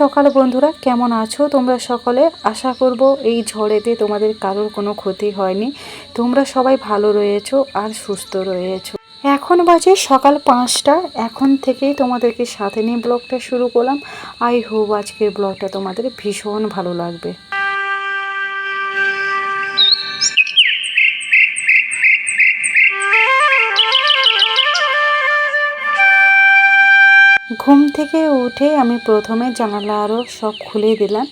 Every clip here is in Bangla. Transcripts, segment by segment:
সকাল বন্ধুরা, কেমন আছো? তোমরা সকলে আশা করব এই ঝড়েতে তোমাদের কারোর কোনো ক্ষতি হয়নি। তোমরা সবাই ভালো রয়েছো আর সুস্থ রয়েছো। এখন বাজে সকাল পাঁচটা, এখন থেকেই তোমাদেরকে সাথে নিয়ে ব্লগটা শুরু করলাম। আই হোপ আজকের ব্লগটা তোমাদের ভীষণ ভালো লাগবে। ঘুম থেকে উঠে আমি প্রথমে জানালা আরও সব খুলে দিলাম।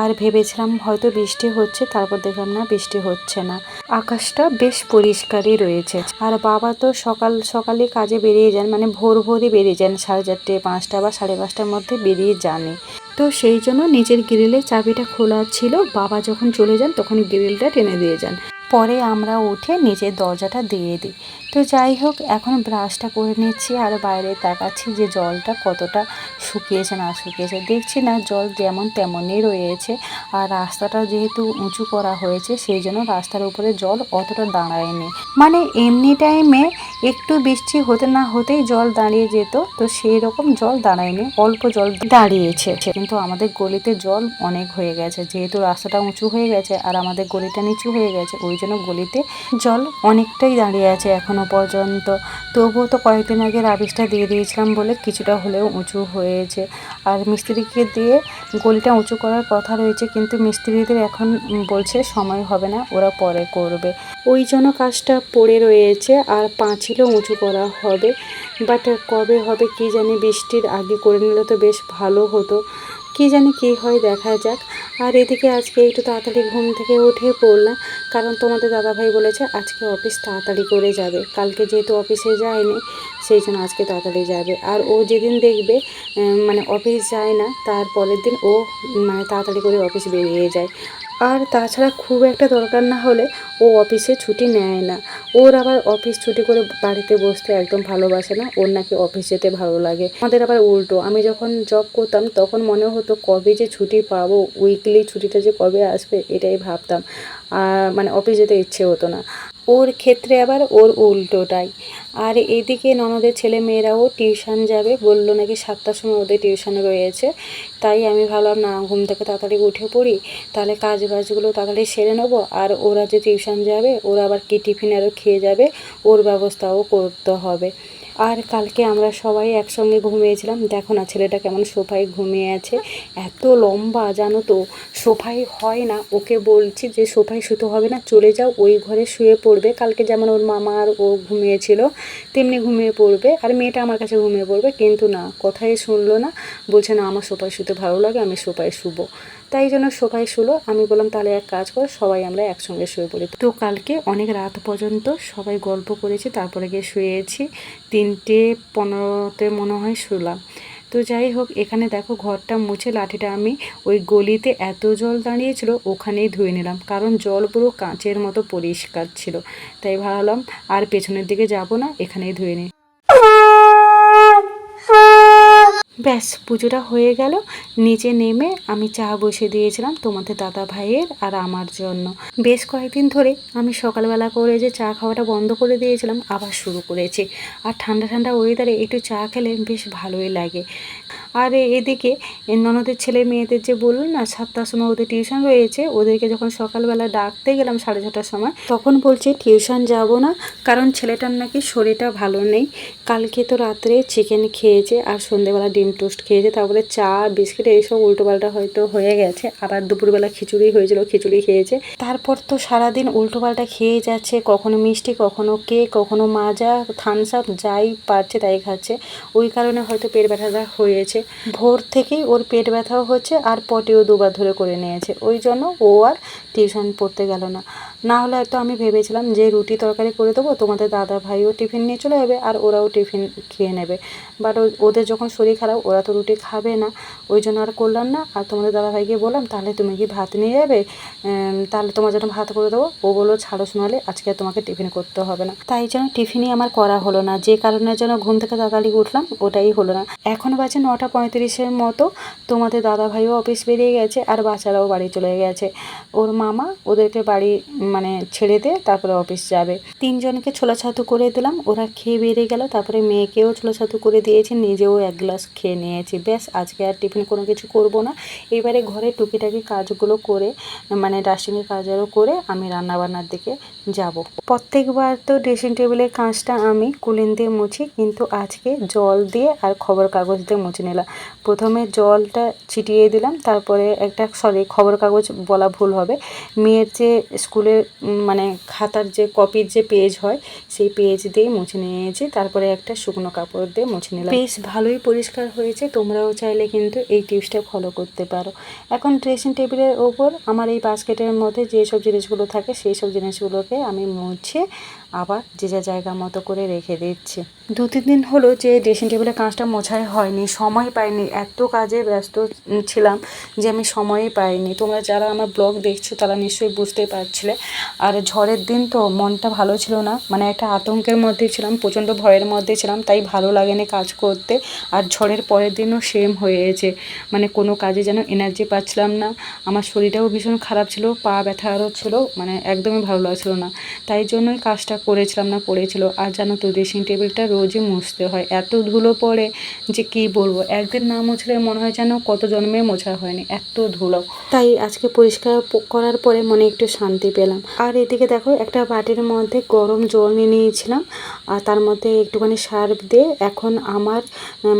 আর ভেবেছিলাম হয়তো বৃষ্টি হচ্ছে, তারপর দেখলাম না বৃষ্টি হচ্ছে না। আকাশটা বেশ পরিষ্কারই রয়েছে। আর বাবা তো সকাল সকালে কাজে বেরিয়ে যান মানে ভোর ভোরই বেরিয়ে যান, সাড়ে চারটে, পাঁচটা বা সাড়ে পাঁচটার মধ্যে বেরিয়ে যানে তো সেই জন্য নিজের গ্রিলের চাবিটা খোলা ছিল, বাবা যখন চলে যান তখন গ্রিলটা টেনে দিয়ে যান। পরে আমরা উঠে নিজের দরজাটা দিয়ে দিই। তো যাই হোক, এখন ব্রাশটা করে নিচ্ছি আর বাইরে তাকাচ্ছি যে জলটা কতটা শুকিয়েছে, না শুকিয়েছে। দেখছি না, জল যেমন তেমনই রয়েছে আর রাস্তাটা যেহেতু উঁচু করা হয়েছে, সেই জন্য রাস্তার উপরে জল অতটা দাঁড়ায়নি। মানে এমনি টাইমে একটু বৃষ্টি হতে না হতেই জল দাঁড়িয়ে যেত, তো সেই রকম জল দাঁড়ায়নি, অল্প জল দাঁড়িয়েছে। কিন্তু আমাদের গলিতে জল অনেক হয়ে গেছে, যেহেতু রাস্তাটা উঁচু হয়ে গেছে আর আমাদের গলিটা নিচু হয়ে গেছে, ওই জন্য গলিতে জল অনেকটাই দাঁড়িয়ে আছে এখনও পর্যন্ত। তবুও তো কয়েকদিন আগে রাবিশটা দিয়ে দিয়েছিলাম বলে কিছুটা হলেও উঁচু হয়েছে। আর মিস্ত্রিকে দিয়ে গলিটা উঁচু করার কথা রয়েছে, কিন্তু মিস্ত্রিদের এখন বলছে সময় হবে না, ওরা পরে করবে। ওই জন্য কাজটা পড়ে রয়েছে, আর পাঁচিলও উঁচু করা হবে। বাট কবে হবে কি জানি বৃষ্টির আগে করে নিলে তো বেশ ভালো হতো। কি জানি কি হয়, দেখা যাক। আর এদিকে আজকে একটু তাড়াতাড়ি ঘুম থেকে উঠে পড়লাম। কারণ তোমাদের দাদাভাই বলেছে আজকে অফিস তাড়াতাড়ি করে যাবে। কালকে যেহেতু অফিসে যায়নি, সেই জন্য আজকে তাড়াতাড়ি যাবে। আর ও যেদিন দেখবে মানে অফিস যায় না, তার পরের দিন ও মানে তাড়াতাড়ি করে অফিস বেরিয়ে যায়। আর তাছাড়া খুব একটা দরকার না হলে ও অফিসে ছুটি নেয় না। ওর আবার অফিস ছুটি করে বাড়িতে বসতে একদম ভালোবাসে না, ওর নাকি অফিস যেতে ভালো লাগে। আমাদের আবার উল্টো, আমি যখন জব করতাম তখন মনে হতো কবে যে ছুটি পাবো উইকলি ছুটিটা যে কবে আসবে এটাই ভাবতাম। আর মানে অফিস যেতে ইচ্ছে হতো না। ওর ক্ষেত্রে আবার ওর উল্টোটাই। আর এদিকে ননদের ছেলে মেয়েরাও টিউশন যাবে। বলল নাকি সাতটার সময় ওদের টিউশন রয়েছে। তাই আমি ভাবলাম, না, ঘুম থেকে তাড়াতাড়ি উঠে পড়ি। তাহলে কাজ বাজগুলো তাড়াতাড়ি সেরে নেব। আর ওরা যে টিউশন যাবে, ওরা আবার কি টিফিন আরও খেয়ে যাবে, ওর ব্যবস্থাও করতে হবে। আর কালকে আমরা সবাই একসঙ্গে ঘুমিয়েছিলাম। দেখো না ছেলেটা কেমন সোফায় ঘুমিয়ে আছে। এত লম্বা, জানো তো, সোফায় হয় না। ওকে বলছি যে, সোফায় শুতে হবে না, চলে যাও, ওই ঘরে শুয়ে পড়বে। কালকে যেমন ওর মামা আর ও ঘুমিয়েছিল তেমনি ঘুমিয়ে পড়বে। আর মেয়েটা আমার কাছে ঘুমিয়ে পড়বে, কিন্তু না, কথাই শুনলো না। বলছে, না, আমার সোফায় শুতে ভালো লাগে, আমি সোফায় শুবো। তাই জন্য সোফায় শুলো। আমি বললাম, তাহলে এক কাজ কর, সবাই আমরা একসঙ্গে শুয়ে পড়ি। তো কালকে অনেক রাত পর্যন্ত সবাই গল্প করেছি, তারপরে গিয়ে শুয়েছি। তিনটে পনেরোতে মনে হয় শুলাম। তো যাই হোক, এখানে দেখো ঘরটা মুছে লাঠিটা আমি ওই গলিতে এত জল দাঁড়িয়েছিল, ওখানেই ধুয়ে নিলাম। কারণ জল পুরো কাঁচের মতো পরিষ্কার ছিল। তাই ভাবলাম আর পেছনের দিকে যাব না, এখানেই ধুয়ে নিই ব্যাস, পুজোটা হয়ে গেল। নিচে নেমে আমি চা বসে দিয়েছিলাম তোমাদের দাদা ভাইয়ের আর আমার জন্য। বেশ কয়েকদিন ধরে আমি সকালবেলা করে যে চা খাওয়াটা বন্ধ করে দিয়েছিলাম, আবার শুরু করেছি। আর ঠান্ডা ঠান্ডা ওয়েদারে একটু চা খেলে বেশ ভালোই লাগে। আর এদিকে ননদের ছেলে মেয়েদের যে বললাম না, সাতটার সময় ওদের টিউশন রয়েছে, ওদেরকে যখন সকালবেলা ডাকতে গেলাম সাড়ে ছটার সময়, তখন বলছে টিউশন যাব না, কারণ ছেলেটার নাকি শরীরটা ভালো নেই। কালকে তো রাত্রে চিকেন খেয়েছে আর সন্ধেবেলা ডিম টোস্ট খেয়েছে তারপরে চা, বিস্কিট এইসব উল্টোপাল্টা হয়তো হয়ে গেছে। আবার দুপুরবেলা খিচুড়ি হয়েছিল, খিচুড়ি খেয়েছে। তারপর তো সারাদিন উল্টোপাল্টা খেয়ে যাচ্ছে, কখনো মিষ্টি, কখনো কেক, কখনো মাজা থামস আপ যাই পারছে তাই খাচ্ছে। ওই কারণে হয়তো পেট ব্যথাটা হয়েছে। ভোর থেকেই ওর পেট ব্যথাও হচ্ছে আর পটিও দুবার ধরে করে নিয়েছে। ওই জন্য ও আর টিউশন পড়তে গেল না। না হলে তো আমি ভেবেছিলাম যে রুটি তরকারি করে দেবো, তোমাদের দাদা ভাইও টিফিন নিয়ে চলে যাবে আর ওরাও টিফিন খেয়ে নেবে। বাট ওদের যখন শরীর খারাপ ওরা তো রুটি খাবে না। ওই জন্য আর করলাম না। আর তোমাদের দাদা ভাইকে বললাম, তাহলে তুমি কি ভাত নিয়ে যাবে? তাহলে তোমার জন্য ভাত করে দেবো। ও বলল, ছাড়ো শোনালে আজকে তোমাকে টিফিন করতে হবে না। তাই জন্য টিফিনই আমার করা হলো না। যে কারণের জন্য ঘুম থেকে তাড়াতাড়ি উঠলাম, ওটাই হলো না। এখন বাজে নটা পঁয়ত্রিশের মতো। তোমাদের দাদা ভাইও অফিস বেরিয়ে গেছে, আর বাচ্চারাও বাড়ি চলে গেছে। ওর মামা ওদেরকে বাড়ি মানে ছেড়ে দিয়ে তারপরে অফিস যাবে। তিনজনকে ছোলা ছাতু করে দিলাম। ওরা খেয়ে বেরিয়ে গেল। তারপরে মেয়েকেও ছোলা ছাতু করে দিয়েছে। নিজেও এক গ্লাস খেয়ে নিয়েছি। ব্যাস আজকে আর টিফিন কোনো কিছু করব না। এবারে ঘরে টুকিটাকি কাজগুলো করে মানে ডাস্টিংয়ের কাজগুলো করে আমি রান্নাবান্নার দিকে যাব। প্রত্যেকবার তো ড্রেসিং টেবিলের কাঁচটা আমি কুলিন দিয়ে মুছি, কিন্তু আজকে জল দিয়ে আর খবর কাগজ দিয়ে মুছে নিলাম। প্রথমে জলটা ছিটিয়ে দিলাম, তারপরে একটা সরি খবর কাগজ বলা ভুল হবে। মেয়ের যে স্কুলের মানে খাতার যে কপির যে পেজ হয়, সেই পেজ দিয়ে মুছে নিয়েছি। তারপরে একটা শুকনো কাপড় দিয়ে মুছে নিলাম। বেশ, ভালোই পরিষ্কার হয়েছে, তোমরাও চাইলে কিন্তু এই টিপসটা ফলো করতে পারো। এখন ড্রেসিং টেবিলের ওপর আমার এই বাস্কেটের মধ্যে যেসব জিনিসগুলো থাকে সেই সব জিনিসগুলোকে আমি মুছে আবার যে যা জায়গা মতো করে রেখে দিচ্ছি। দু তিন দিন হলো যে ড্রেসিং টেবিলের কাজটা মোছাই হয়নি সময় পাইনি। এত কাজে ব্যস্ত ছিলাম যে আমি সময়ই পাইনি। তোমরা যারা আমার ব্লগ দেখছ, তারা নিশ্চয়ই বুঝতে পারছিলে। আর ঝড়ের দিন তো মনটা ভালো ছিল না মানে একটা আতঙ্কের মধ্যে ছিলাম, প্রচণ্ড ভয়ের মধ্যে ছিলাম, তাই ভালো লাগেনি কাজ করতে। আর ঝড়ের পরের দিনও সেম হয়েছে মানে কোনো কাজে যেন এনার্জি পাচ্ছিলাম না। আমার শরীরটাও ভীষণ খারাপ ছিল, পা ব্যথা আরও ছিল মানে একদমই ভালো লাগছিল না। তাই জন্যই কাজটা করেছিলাম না, পড়েছিল। আর জানো তো ড্রেসিং টেবিলটা রোজই মুছতে হয়। এত ধুলো পড়ে যে কি বলব? একদিন না মুছলে মনে হয় যেন কত জন্মে মোছা হয়নি, এত ধুলো। তাই আজকে পরিষ্কার করার পরে মনে একটু শান্তি পেলাম। আর এদিকে দেখো, একটা বাটির মধ্যে গরম জল নিয়ে নিয়েছিলাম। আর তার মধ্যে একটুখানি সার্ফ দিয়ে এখন আমার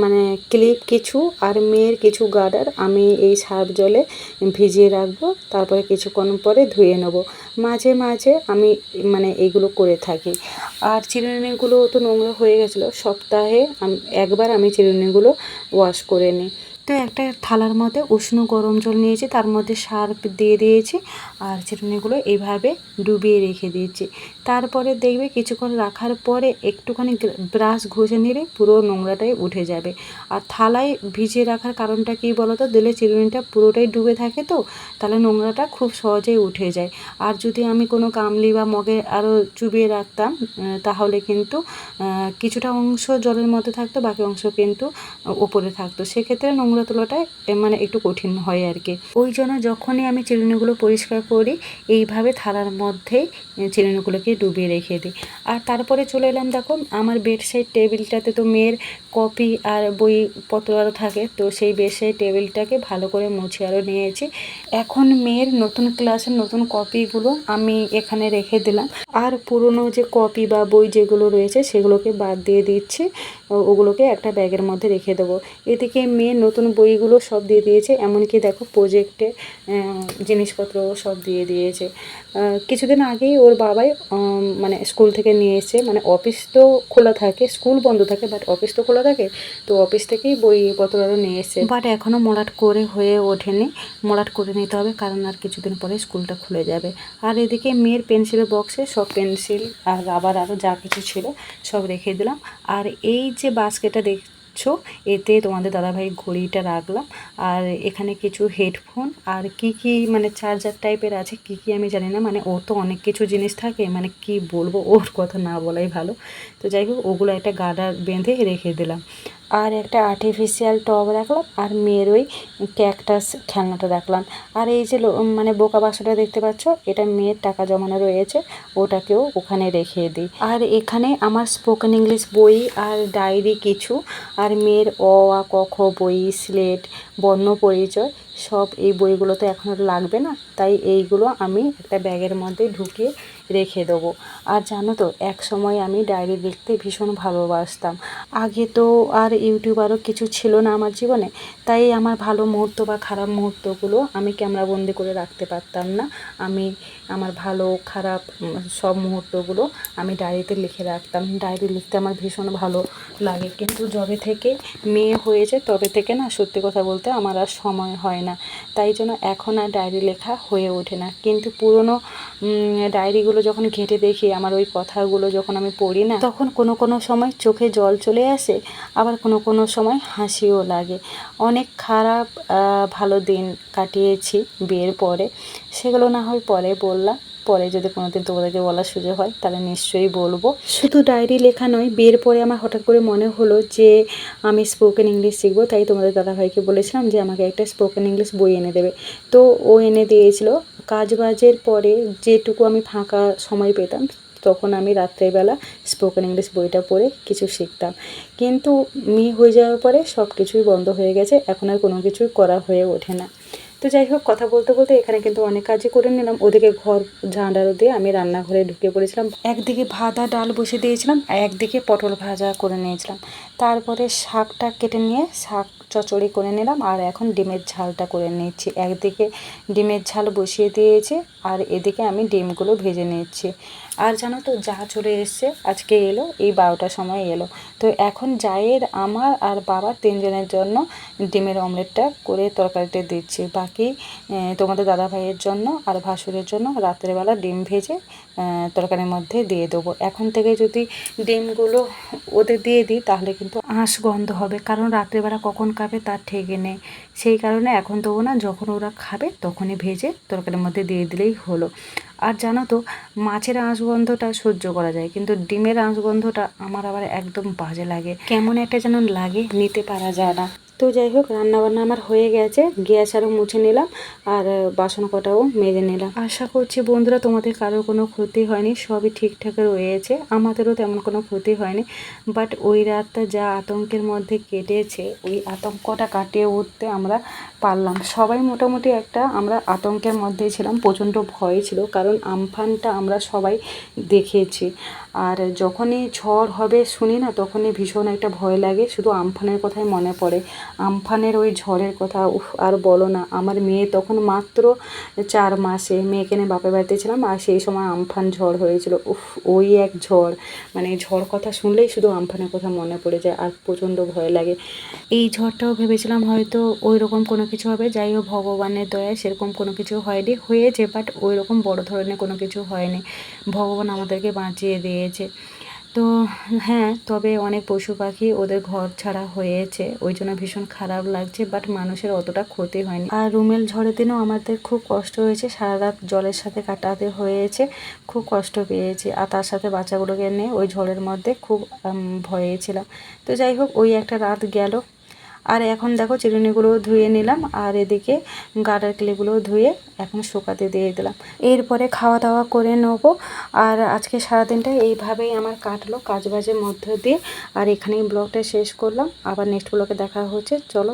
মানে ক্লিপ কিছু আর মেয়ের কিছু গার্ডার আমি এই সার্ফ জলে ভিজিয়ে রাখব। তারপরে কিছুক্ষণ পরে ধুয়ে নেব। মাঝে মাঝে আমি মানে এইগুলো করে থাকি। আর চিরুনিগুলো তো নোংরা হয়ে গেছিল। সপ্তাহে একবার আমি চিরুনিগুলো ওয়াশ করে নিই। তো একটা থালার মধ্যে উষ্ণ গরম জল নিয়েছি, তার মধ্যে সার্ফ দিয়ে দিয়েছি আর চিরুনিগুলো এইভাবে ডুবিয়ে রেখে দিয়েছি। তারপরে দেখবে কিছুক্ষণ রাখার পরে একটুখানি ব্রাশ ঘষে নিলে পুরো নোংরাটাই উঠে যাবে। আর থালায় ভিজিয়ে রাখার কারণটা কী বলো তো দিলে চিরুনিটা পুরোটাই ডুবে থাকে তো, তাহলে নোংরাটা খুব সহজেই উঠে যায়। আর যদি আমি কোনো কামলি বা মগে আরও চুবিয়ে রাখতাম তাহলে কিন্তু কিছুটা অংশ জলের মধ্যে থাকতো, বাকি অংশ কিন্তু ওপরে থাকতো। সেক্ষেত্রে নোংরা তোলাটা মানে একটু কঠিন হয় আর কি। ওই জন্য যখনই আমি চিরুনিগুলো পরিষ্কার করি এইভাবে থালার মধ্যেই এ, চিরুনিগুলোকে ডুবিয়ে রেখে দিই। আর তারপরে চলে এলাম দেখো আমার বেডসাইড টেবিলটাতে তো মেয়ের কপি আর বইপত্র আরও থাকে তো সেই বেডসাইড টেবিলটাকে ভালো করে মুছে আরও নিয়েছি। এখন মেয়ের নতুন ক্লাসের নতুন কপিগুলো আমি এখানে রেখে দিলাম। আর পুরনো যে কপি বা বই যেগুলো রয়েছে সেগুলোকে বাদ দিয়ে দিচ্ছি ওগুলোকে একটা ব্যাগের মধ্যে রেখে দেবো। এদিকে মেয়ে নতুন বইগুলো সব দিয়ে দিয়েছে, এমনকি দেখো প্রজেক্টে জিনিসপত্র সব দিয়ে দিয়েছে। কিছুদিন আগেই ওর বাবাই মানে স্কুল থেকে নিয়ে এসে মানে অফিস তো খোলা থাকে স্কুল বন্ধ থাকে বাট অফিস তো খোলা থাকে, তো অফিস থেকেই বইপত্র আরও নিয়ে এসে বাট এখনও মলাট করে হয়ে ওঠেনি মলাট করে নিতে হবে, কারণ আর কিছুদিন পরে স্কুলটা খুলে যাবে। আর এদিকে মেয়ের পেন্সিলের বক্সে সব পেন্সিল আর রাবার আরও যা কিছু ছিল, সব রেখে দিলাম। আর এই যে বাস্কেটটা দেখছ এতে তোমাদের দাদাভাই ঘড়িটা রাখলাম। আর এখানে কিছু হেডফোন আর কি কি মানে চার্জার টাইপের আছে, কি কি আমি জানি না মানে ও তো অনেক কিছু জিনিস থাকে মানে কি বলব, ওর কথা না বলাই ভালো। তো যাই হোক, ওগুলো একটা গার্ডার বেঁধে রেখে দিলাম। আর একটা আর্টিফিশিয়াল টব রাখলাম আর মেয়ের ওই ক্যাকটাস খেলনাটা রাখলাম আর এই যে মানে বোকা বাক্সটা দেখতে পাচ্ছ, এটা মেয়ের টাকা জমানো রয়েছে, ওটাকেও ওখানে রেখে দিই। আর এখানে আমার স্পোকেন ইংলিশ বই আর ডায়েরি কিছু, আর মেয়ের অ, আ, ক, খ বই স্লেট বর্ণ পরিচয় সব এই বইগুলো তো এখন আর লাগবে না, তাই এইগুলো আমি একটা ব্যাগের মধ্যে ঢুকিয়ে রেখে দেবো। আর জানো তো, এক সময় আমি ডায়েরি লিখতে ভীষণ ভালোবাসতাম। আগে তো আর ইউটিউব আরও কিছু ছিল না আমার জীবনে, তাই আমার ভালো মুহূর্ত বা খারাপ মুহূর্তগুলো আমি ক্যামেরাবন্দি করে রাখতে পারতাম না। আমি, আমার ভালো, খারাপ সব মুহূর্তগুলো আমি ডায়েরিতে লিখে রাখতাম। ডায়েরি লিখতে আমার ভীষণ ভালো লাগে। কিন্তু যবে থেকে মেয়ে হয়েছে, তবে থেকে না সত্যি কথা বলতে আমার আর সময় হয় না। তাই জন্য এখন আর ডায়েরি লেখা হয়ে ওঠে না। কিন্তু পুরনো ডায়েরিগুলো যখন ঘেঁটে দেখি, আমার ওই কথাগুলো যখন আমি পড়ি না, তখন কোনো কোনো সময় চোখে জল চলে আসে, আবার কোনো কোনো সময় হাসিও লাগে। অনেক খারাপ ভালো দিন কাটিয়েছি বিয়ের পরে। সেগুলো না হয় পরে বললাম। পরে যদি কোনোদিন তোমাদেরকে বলার সুযোগ হয়, তাহলে নিশ্চয়ই বলব। শুধু ডায়েরি লেখা নয়, বিয়ের পরে আমার হঠাৎ করে মনে হলো যে আমি স্পোকেন ইংলিশ শিখব, তাই তোমাদের দাদাভাইকে বলেছিলাম যে আমাকে একটা স্পোকেন ইংলিশ বই এনে দেবে। তো ও এনে দিয়েছিল। কাজ বাজের পরে যেটুকু আমি ফাঁকা সময় পেতাম, তখন আমি রাত্রেবেলা স্পোকেন ইংলিশ বইটা পড়ে কিছু শিখতাম। কিন্তু মেয়ে হয়ে যাওয়ার পরে সব কিছুই বন্ধ হয়ে গেছে, এখন আর কোনো কিছুই করা হয়ে ওঠে না। তো যাই হোক, কথা বলতে বলতে এখানে কিন্তু অনেক কাজই করে নিলাম। ওদিকে ঘর ঝাঁডারো দিয়ে আমি রান্নাঘরে ঢুকে পড়েছিলাম। একদিকে আর ডাল বসে দিয়েছিলাম একদিকে পটল ভাজা করে নিয়েছিলাম। তারপরে শাকটা কেটে নিয়ে শাক চচড়ি করে নিলাম, আর এখন ডিমের ঝালটা করে নিচ্ছি। একদিকে ডিমের ঝাল বসিয়ে দিয়েছি, আর এদিকে আমি ডিমগুলো ভেজে নিচ্ছি। আর জানো তো, যা চলে এসছে, আজকে এলো, এই বারোটার সময় এলো। তো এখন জায়ের, আমার আর বাবার তিনজনের জন্য ডিমের অমলেটটা করে তরকারিতে দিচ্ছি। বাকি তোমাদের দাদা ভাইয়ের জন্য আর ভাসুরের জন্য রাত্রেবেলা ডিম ভেজে তরকারির মধ্যে দিয়ে দেবো। এখন থেকে যদি ডিমগুলো ওদের দিয়ে দিই, তাহলে কিন্তু আঁশ গন্ধ হবে। কারণ রাত্রেবেলা কখন খাবে তার ঠিকই নেই। সেই কারণে এখন দেবো না, যখন ওরা খাবে তখনই ভেজে তরকারির মধ্যে দিয়ে দিলেই হলো। আর জানো তো, মাছের আঁশগন্ধটা সহ্য করা যায়, কিন্তু ডিমের আঁশগন্ধটা আমার আবার একদম বাজে লাগে। কেমন একটা যেন লাগে, নিতে পারা যায় না। তো যাই হোক, রান্নাবান্না আমার হয়ে গেছে। গ্যাস আরও মুছে নিলাম আর বাসন কটাও মেজে নিলাম। আশা করছি বন্ধুরা তোমাদের কারোর কোনো ক্ষতি হয়নি, সবই ঠিকঠাক রয়েছে। আমাদেরও তেমন কোনো ক্ষতি হয়নি। বাট ওই রাতটা যা আতঙ্কের মধ্যে কেটেছে, ওই আতঙ্কটা কাটিয়ে উঠতে আমরা পারলাম। সবাই মোটামুটি একটা আমরা আতঙ্কের মধ্যেই ছিলাম, প্রচণ্ড ভয় ছিল, কারণ আমফানটা আমরা সবাই দেখেছি। আর যখনই ঝড় হবে শুনি না, তখনই ভীষণ একটা ভয় লাগে, শুধু আমফানের কথাই মনে পড়ে। আমফানের ওই ঝড়ের কথা, উফ, আর বলো না। আমার মেয়ে তখন মাত্র চার মাসে মেয়েকে নিয়ে বাপের বাড়িতে ছিলাম, আর সেই সময় আমফান ঝড় হয়েছিল। উফ, ওই এক ঝড়। মানে ঝড় কথা শুনলেই শুধু আমফানের কথা মনে পড়ে যায়, আর প্রচণ্ড ভয় লাগে। এই ঝড়টাও ভেবেছিলাম হয়তো ওই রকম কোনো কিছু হবে। যাই হোক, ভগবানের দয়ায় সেরকম কোনো কিছু হয়নি। হয়েছে বাট ওই রকম বড় ধরনের কোনো কিছু হয়নি। ভগবান আমাদেরকে বাঁচিয়ে দিয়েছে। তো হ্যাঁ তবে অনেক পশু পাখি ওদের ঘর ছাড়া হয়েছে। ওই জন্য ভীষণ খারাপ লাগছে বাট মানুষের অতটা ক্ষতি হয়নি। আর রুমেল ঝড়ের দিনও আমাদের খুব কষ্ট হয়েছে সারা রাত জলের সাথে কাটাতে হয়েছে, খুব কষ্ট পেয়েছি। আর তার সাথে বাচ্চাগুলোকে নিয়ে ওই ঝড়ের মধ্যে খুব ভয়ে ছিলাম। তো যাই হোক, ওই একটা রাত গেল আর এখন দেখো চিরুনিগুলো ধুয়ে নিলাম, আর এদিকে গার্ডার ক্লিপগুলো ধুয়ে এখন শুকাতে দিয়ে দিলাম। এরপরে খাওয়া দাওয়া করে নেব। আর আজকে সারাদিনটা এইভাবেই আমার কাটলো কাজবাজের মধ্য দিয়ে। আর এখানেই ব্লগটা শেষ করলাম। আবার নেক্সট ব্লগে দেখা হচ্ছে। চলো